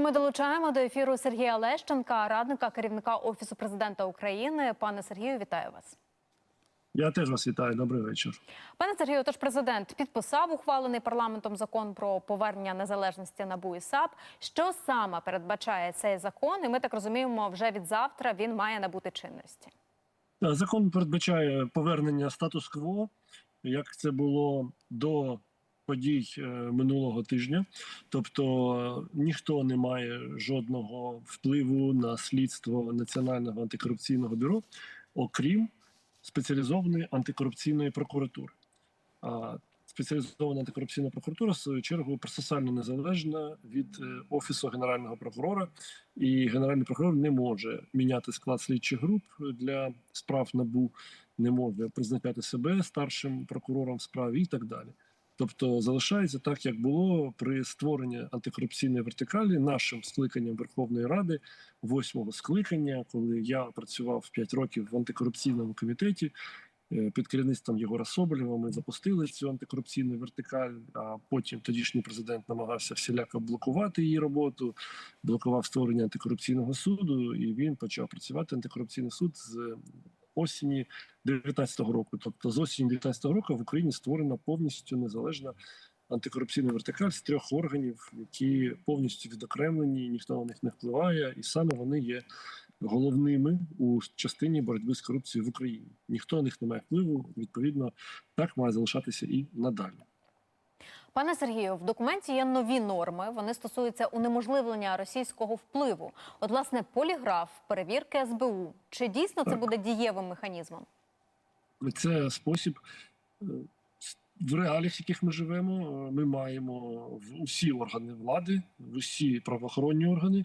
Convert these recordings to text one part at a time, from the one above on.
І ми долучаємо до ефіру Сергія Лещенка, радника керівника офісу президента України. Пане Сергію, вітаю вас. Я теж вас вітаю. Добрий вечір. Пане Сергію, тож президент підписав ухвалений парламентом закон про повернення незалежності НАБУ і САП. Що саме передбачає цей закон? І ми так розуміємо, вже від завтра він має набути чинності. Закон передбачає повернення статус-кво, як це було до подій е, минулого тижня. Тобто е, ніхто не має жодного впливу на слідство Національного антикорупційного бюро, окрім спеціалізованої антикорупційної прокуратури. А спеціалізована антикорупційна прокуратура, в свою чергу, процесуально незалежна від е, офісу генерального прокурора, і генеральний прокурор не може міняти склад слідчих груп для справ набу, не може призначати себе старшим прокурором в справі і так далі. Тобто залишається так, як було при створенні антикорупційної вертикалі нашим скликанням Верховної Ради, восьмого скликання, коли я працював 5 років в антикорупційному комітеті. Е, Під керівництвом Єгора Соболєва ми запустили цю антикорупційну вертикаль. А потім тодішній президент намагався всіляко блокувати її роботу, блокував створення антикорупційного суду, і він почав працювати антикорупційний суд з осені 19-го року. Тобто з осені 19-го року в Україні створена повністю незалежна антикорупційна вертикаль з трьох органів, які повністю відокремлені, ніхто на них не впливає, і саме вони є головними у частині боротьби з корупцією в Україні. Ніхто на них не має впливу. Відповідно, так має залишатися і надалі. Пане Сергію, в документі є нові норми. Вони стосуються унеможливлення російського впливу. От, власне, поліграф, перевірки СБУ. Чи дійсно це буде дієвим механізмом? Це спосіб е, в реаліях, в яких ми живемо. е, Ми маємо в усі органи влади, в усі правоохоронні органи,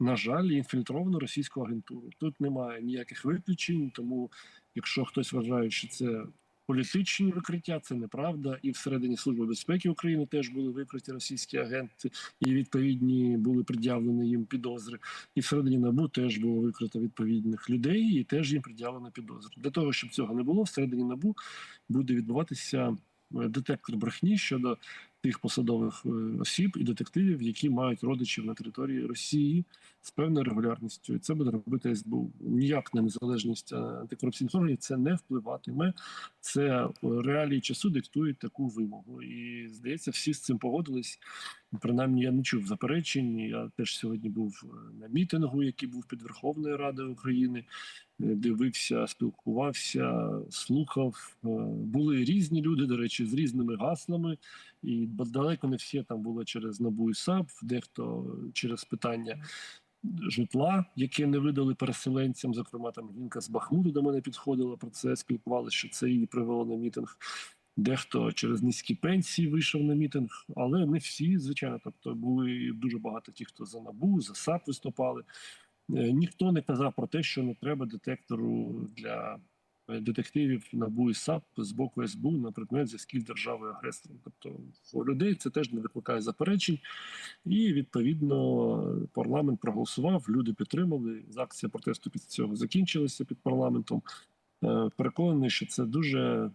на жаль, інфільтровану російську агентуру. Тут немає ніяких виключень, тому якщо хтось вважає, що це політичні викриття, це неправда. І всередині служби безпеки України теж були викриті російські агенти, і відповідні були пред'явлені їм підозри. І всередині набу теж було викрито відповідних людей, і теж їм пред'явлено підозри. Для того щоб цього не було, всередині набу буде відбуватися е, детектор брехні щодо тих посадових е, осіб і детективів, які мають родичів на території Росії з певною регулярністю. І це буде робити СБУ. Ніяк на незалежність е, антикорупційних органів це не впливатиме. Це е, реалії часу диктують таку вимогу. І здається, всі з цим погодились. Принаймні, я не чув заперечень. Я теж сьогодні був на мітингу, який був під Верховною Радою України. Дивився, спілкувався, слухав. Були різні люди, до речі, з різними гаслами, і далеко не всі там було через НАБУ і САП, дехто через питання житла, яке не видали переселенцям. Зокрема, там жінка з Бахмуту до мене підходила про це, спілкувалася, що це її привело на мітинг. Дехто через низькі пенсії вийшов на мітинг, але не всі, звичайно. Тобто були дуже багато ті, хто за набу, за САП виступали. Е, Ніхто не казав про те, що не треба детектору для детективів НАБУ і САП з боку СБУ на предмет зв'язків державою агресором. Тобто у людей це теж не викликає заперечень, і відповідно парламент проголосував. Люди підтримали. Акція протесту після цього закінчилася під парламентом. Е, Переконаний, що це дуже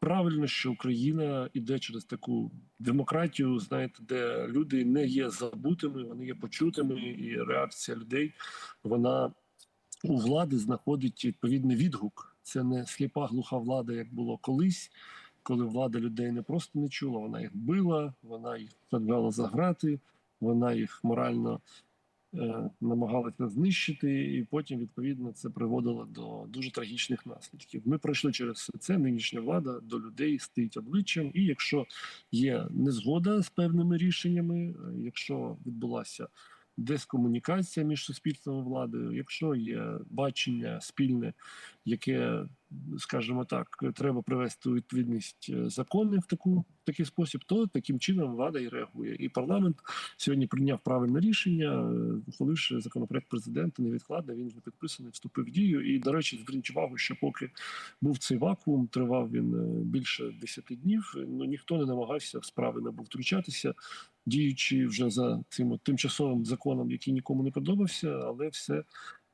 правильно, що Україна іде через таку демократію, знаєте, де люди не є забутими, вони є почутими, і реакція людей вона у влади знаходить відповідний відгук. Це не сліпа глуха влада, як було колись, коли влада людей не просто не чула, вона їх била, вона їх саджала за грати, вона їх морально е, намагалася знищити, і потім відповідно це приводило до дуже трагічних наслідків. Ми пройшли через все це. Нинішня влада до людей стоїть обличчям, і якщо є незгода з певними рішеннями, е, якщо відбулася дискомунікація між суспільством і владою, якщо є бачення спільне, яке, скажімо так, треба привести у відповідність е, закони в таку в такий спосіб, то таким чином влада і реагує. І парламент сьогодні прийняв правильне рішення, е, ухваливши законопроект президента невідкладно. Він вже підписаний, вступив в дію. І до речі, зверніть увагу, що поки був цей вакуум, тривав він е, більше 10 днів. Ну ніхто не намагався в справи не був втручатися діючи вже за цим тимчасовим законом, який нікому не подобався, але все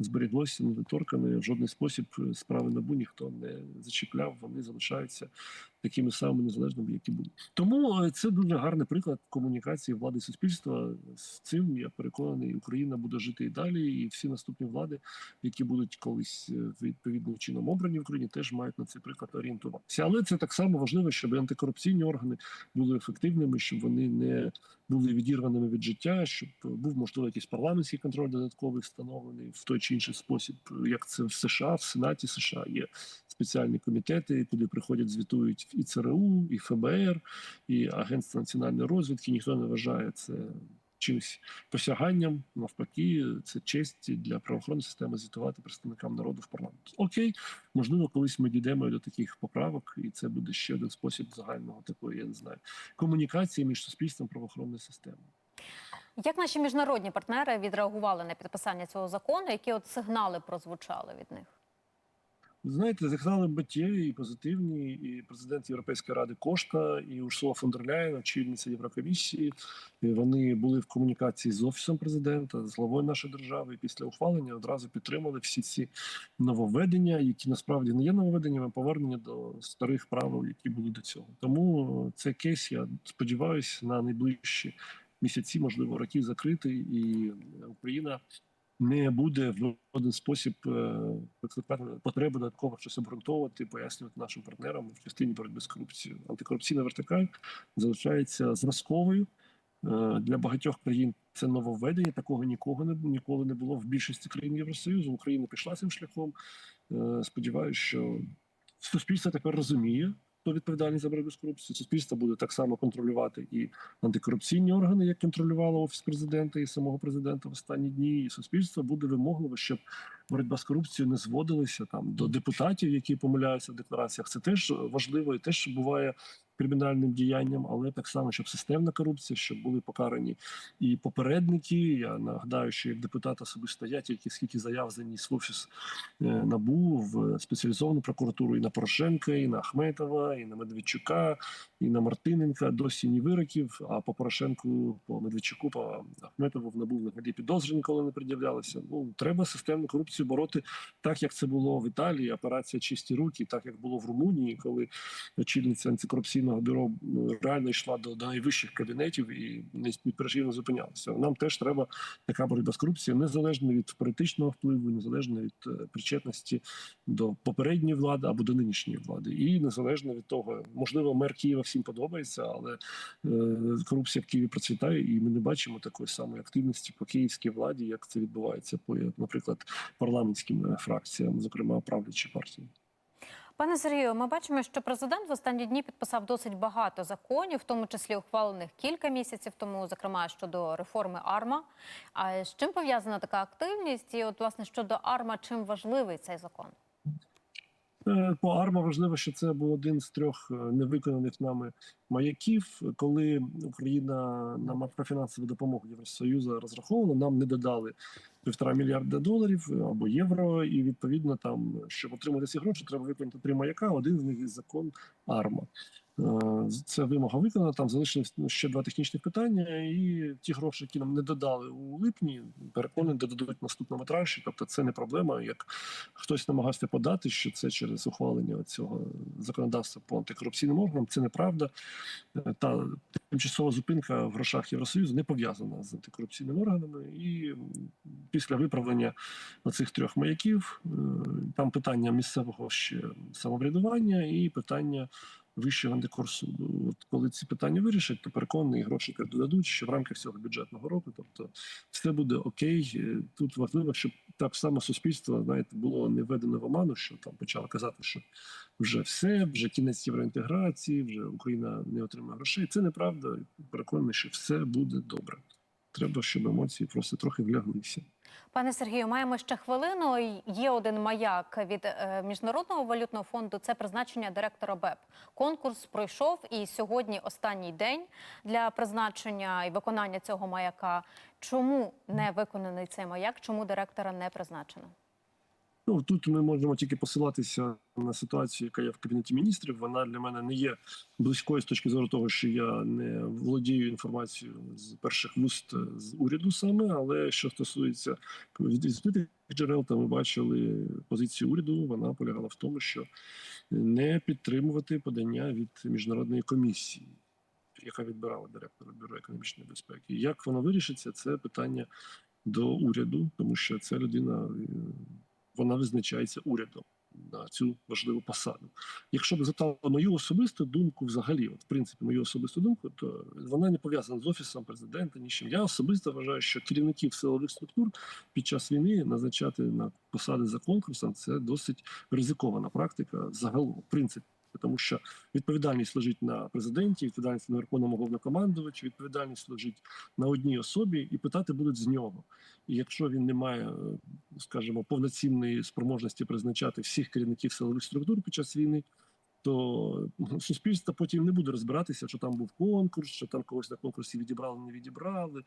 зберіглося недоторкане. В жодний спосіб справи набу ніхто не зачіпляв. Вони залишаються такими самими незалежними, як і були. Тому е, це дуже гарний приклад комунікації влади і суспільства. З цим я переконаний, Україна буде жити і далі, і всі наступні влади, які будуть колись е, відповідним чином обрані в Україні, теж мають на цей приклад орієнтуватися. Але це так само важливо, щоб антикорупційні органи були ефективними, щоб вони не були відірваними від життя, щоб був можливо якийсь парламентський контроль додатковий встановлений в той чи інший спосіб, як це в США, в Сенаті США є спеціальні комітети, куди приходять, звітують і ЦРУ, і ФБР, і Агентство національної розвідки. Ніхто не вважає це чимось посяганням. Навпаки, це честь для правоохоронної системи звітувати представникам народу в парламент. Окей, можливо, колись ми дійдемо до таких поправок, і це буде ще один спосіб загального такої, я не знаю, комунікації між суспільством і правоохоронною системою. Як наші міжнародні партнери відреагували на підписання цього закону? Які от сигнали прозвучали від них? Знаєте, заказали миттєві і позитивні, і президент Європейської ради Кошта, і Урсула фон дер Ляєн, очільниця Єврокомісії. Вони були в комунікації з офісом президента, з главою нашої держави. І після ухвалення одразу підтримали всі ці нововведення, які насправді не є нововведеннями, повернення до старих правил, які були до цього. Тому цей кейс, я сподіваюся, на найближчі місяці, можливо, роки закритий, і Україна не буде в один спосіб е, потреби додатково щось обґрунтовувати, пояснювати нашим партнерам в частині боротьби з корупцією. Антикорупційна вертикаль залишається зразковою Е, для багатьох країн. Це нововведення. Такого нікого не ніколи не було в більшості країн Євросоюзу. Україна пішла цим шляхом. Е, Сподіваюся, що суспільство тепер розуміє. Хто відповідальний за боротьбу з корупцією? Суспільство буде так само контролювати і антикорупційні органи, як контролювало офіс президента і самого президента в останні дні. І суспільство буде вимогливо, щоб боротьба з корупцією не зводилася там до депутатів, які помиляються в деклараціях. Це теж важливо і теж буває кримінальним діянням, але так само, щоб системна корупція, щоб були покарані і попередники. Я нагадаю, що як депутат особисто я тільки скільки заяв заніс в офіс е, набу в спеціалізовану прокуратуру і на Порошенка, і на Ахметова, і на Медведчука, і на Мартиненка. Досі ні вироків. А по Порошенку, по Медведчуку, по Ахметову в набу взагалі підозри ніколи не пред'являлися. Ну треба системну корупцію бороти так, як це було в Італії. Операція Чисті руки, так як було в Румунії, коли очільниця антикорупційного бюро ну, реально йшла до, до найвищих кабінетів і не непреживно зупинялася. Нам теж треба така боротьба з корупцією, незалежно від політичного впливу, незалежно від е, причетності до попередньої влади або до нинішньої влади, і незалежно від того, можливо, мер Києва всім подобається, але е, корупція в Києві процвітає, і ми не бачимо такої самої активності по київській владі, як це відбувається по, наприклад, парламентським е, фракціям, зокрема правлячі партії. Пане Сергію, ми бачимо, що президент в останні дні підписав досить багато законів, в тому числі ухвалених кілька місяців тому, зокрема щодо реформи АРМА. А з чим пов'язана така активність? І от власне щодо АРМА, чим важливий цей закон? Е, По АРМА важливо, що це був один з трьох е, невиконаних нами маяків. Коли Україна на макрофінансову допомогу Євросоюзу розрахована, нам не додали півтора мільярда доларів або євро. І відповідно, там щоб отримати ці гроші, треба виконати три маяка. Один з них закон АРМА. Е, Це вимога виконана. Там залишилось ще два технічних питання, і ті гроші, які нам не додали у липні, переконані, додадуть наступному транші. Тобто, це не проблема. Як хтось намагався подати, що це через ухвалення цього законодавства по антикорупційним органам, це неправда. Е, Та тимчасова зупинка в грошах Євросоюзу не пов'язана з антикорупційними органами. І після виправлення оцих трьох маяків е, там питання місцевого ще самоврядування і питання. Вищого антикорсуду. От коли ці питання вирішать, то переконаний гроші додадуть ще в рамках цього бюджетного року. Тобто все буде окей. Е, Тут важливо, щоб так само суспільство знаєте було не введено в оману, що там почало казати, що вже все, вже кінець євроінтеграції, вже Україна не отримає грошей. Це неправда. Переконаний, що все буде добре. Треба, щоб емоції просто трохи вляглися. Пане Сергію, маємо ще хвилину. Є один маяк від е, міжнародного валютного фонду. Це призначення директора БЕП. Конкурс пройшов, і сьогодні останній день для призначення і виконання цього маяка. Чому не виконаний цей маяк? Чому директора не призначено? Ну тут ми можемо тільки посилатися на ситуацію, яка є в кабінеті міністрів. Вона для мене не є близькою з точки зору того, що я не володію інформацією з перших вуст з уряду саме. Але що стосується від відкритих джерел, то ми бачили позицію уряду. Вона полягала в тому, що не підтримувати подання від міжнародної комісії, яка відбирала директора бюро економічної безпеки. Як воно вирішиться, це питання до уряду, тому що ця людина е, вона визначається урядом на цю важливу посаду. Якщо б запитали мою особисту думку, взагалі, от в принципі, мою особисту думку, то вона не пов'язана з офісом президента. Нічим. Я особисто вважаю, що керівників силових структур під час війни назначати на посади за конкурсом це досить ризикована практика загалом, в принципі. Тому що відповідальність лежить на президенті, відповідальність на верховному головнокомандувачі, відповідальність лежить на одній особі, і питати будуть з нього. І якщо він не має, е, скажімо, повноцінної спроможності призначати всіх керівників силових структур під час війни, то ну, суспільство потім не буде розбиратися, що там був конкурс, що там когось на конкурсі відібрали, не відібрали.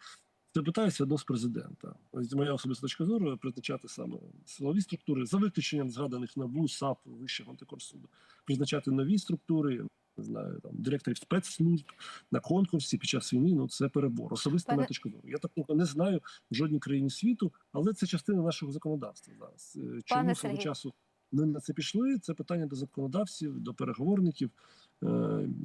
Це питається одно з президента. Ось Моя особиста точка зору призначати саме силові структури за виключенням згаданих НАБУ, САП, Вищого антикорсуду, призначати нові структури. Не знаю, там директорів спецслужб на конкурсі під час війни. Ну це перебор. Особисто Пане- моя точка зору. Я такого не знаю в жодній країні світу, але це частина нашого законодавства зараз. Е, Чому Пане свого Сергію. часу ми на це пішли? Це питання до законодавців, до переговорників. Е,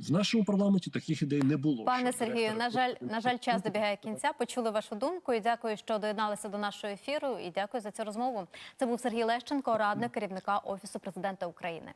В нашому парламенті таких ідей не було. Пане Сергію, на жаль, на жаль, час добігає кінця. Почули вашу думку і дякую, що доєдналися до нашого ефіру. І дякую за цю розмову. Це був Сергій Лещенко, радник керівника офісу президента України.